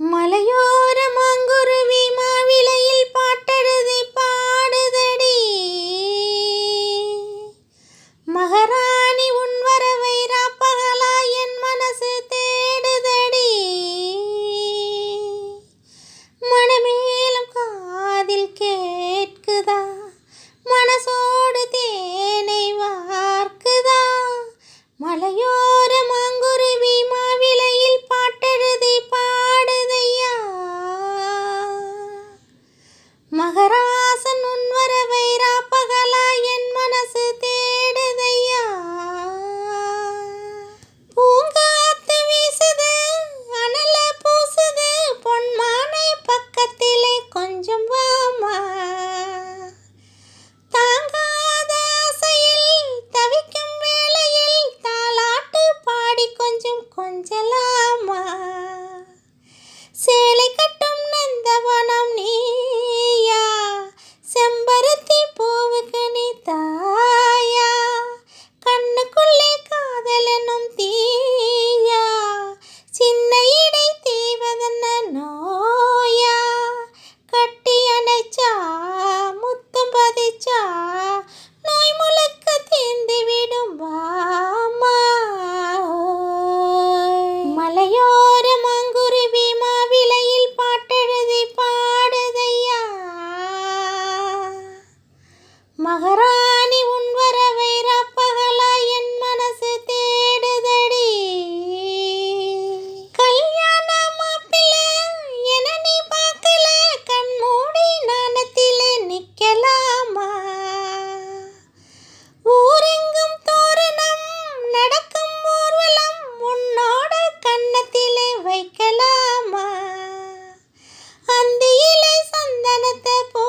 മലയോ கொஞ்சம் வாமா. தாங்காத ஆசையில் தவிக்கும் வேளையில் தாலாட்டு பாடி கொஞ்சம் கொஞ்சலாமா. சேலை கட்டும் நந்தவனம் நீயா. செம்பருத்தி பூவுக்கு நீ தாயா. கண்ணுக்குள்ளே காதலனும் தீ மகாராணி உன் வரவை ராப்பகலா என் மனசு தேடுதடி. கல்யாணம் மாப்பிள்ள என நீ பார்க்கல கண் மூடி நாணத்திலே நிக்கலாமா? ஊரெங்கும் தோரணம் நடக்கும் ஊர்வலம் உன்னோட கன்னத்திலே வைக்கலாமா? அந்தியிலே சந்தனத்தை போ